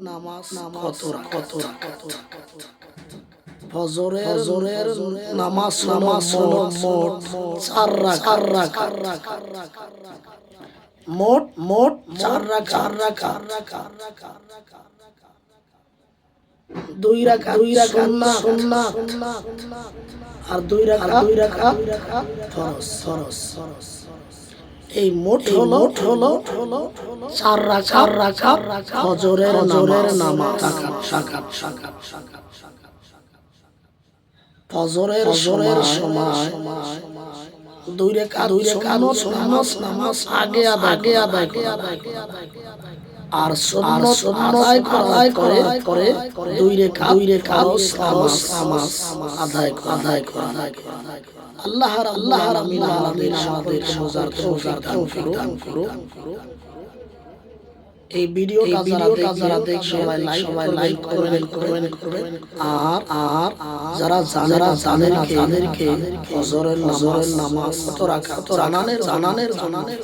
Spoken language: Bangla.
নামাজ কত কত কত ফজরের ফজরের নামাজ নামাজ হলো মোট চার রাখা চার মোট মোট চার রাখা চার দুই রাখা দুই রাখা সুন্না সুন্না আর দুই রাখা দুই রাখা ফরজ ফরজ ফরজ। এই মোট হলো হলো হলো চার রাখা রাখা রাখা হজরের হজরের নামাজ। সাকাত সাকাত সাকাত সাকাত ফজরের সময় সময় দুই রেখা দুই রেখা নামাজ নামাজ আগে আগে আদায় আদায় আর সুন্নত আদায় করায় করে করে দুই রেখা দুই রেখা নামাজ নামাজ আদায় আদায় আদায় আদায় আল্লাহ আল্লাহ আমিন আমাদের আমাদের সোজার সোজার দান করুন এই ভিডিওটা যারা যারা দেখ সবাই লাইক সবাই লাইক করবেন করবেন করবেন আর আর যারা যারা জানেন তাদেরকে নজরের নামাজ নামাজ কত রাখা তো জানানের জানানের জানানের